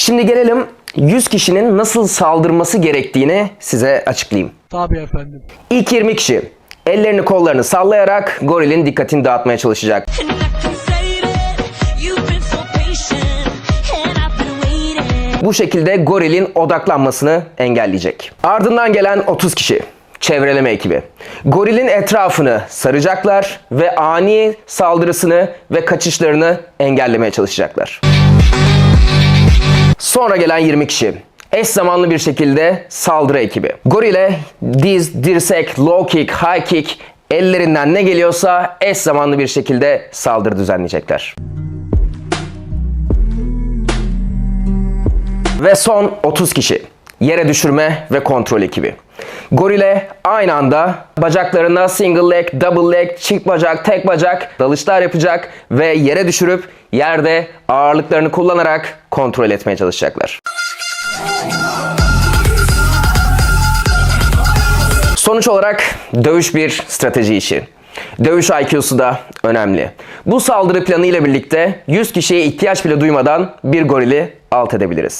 Şimdi gelelim 100 kişinin nasıl saldırması gerektiğini size açıklayayım. Tabii efendim. İlk 20 kişi ellerini kollarını sallayarak gorilin dikkatini dağıtmaya çalışacak. Bu şekilde gorilin odaklanmasını engelleyecek. Ardından gelen 30 kişi çevreleme ekibi. Gorilin etrafını saracaklar ve ani saldırısını ve kaçışlarını engellemeye çalışacaklar. Sonra gelen 20 kişi eş zamanlı bir şekilde saldırı ekibi. Gorile diz, dirsek, low kick, high kick ellerinden ne geliyorsa eş zamanlı bir şekilde saldırı düzenleyecekler. Ve son 30 kişi. Yere düşürme ve kontrol ekibi. Gorile aynı anda bacaklarına single leg, double leg, çift bacak, tek bacak dalışlar yapacak ve yere düşürüp yerde ağırlıklarını kullanarak kontrol etmeye çalışacaklar. Sonuç olarak dövüş bir strateji işi. Dövüş IQ'su da önemli. Bu saldırı planı ile birlikte 100 kişiye ihtiyaç bile duymadan bir gorili alt edebiliriz.